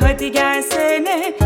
hadi gelsene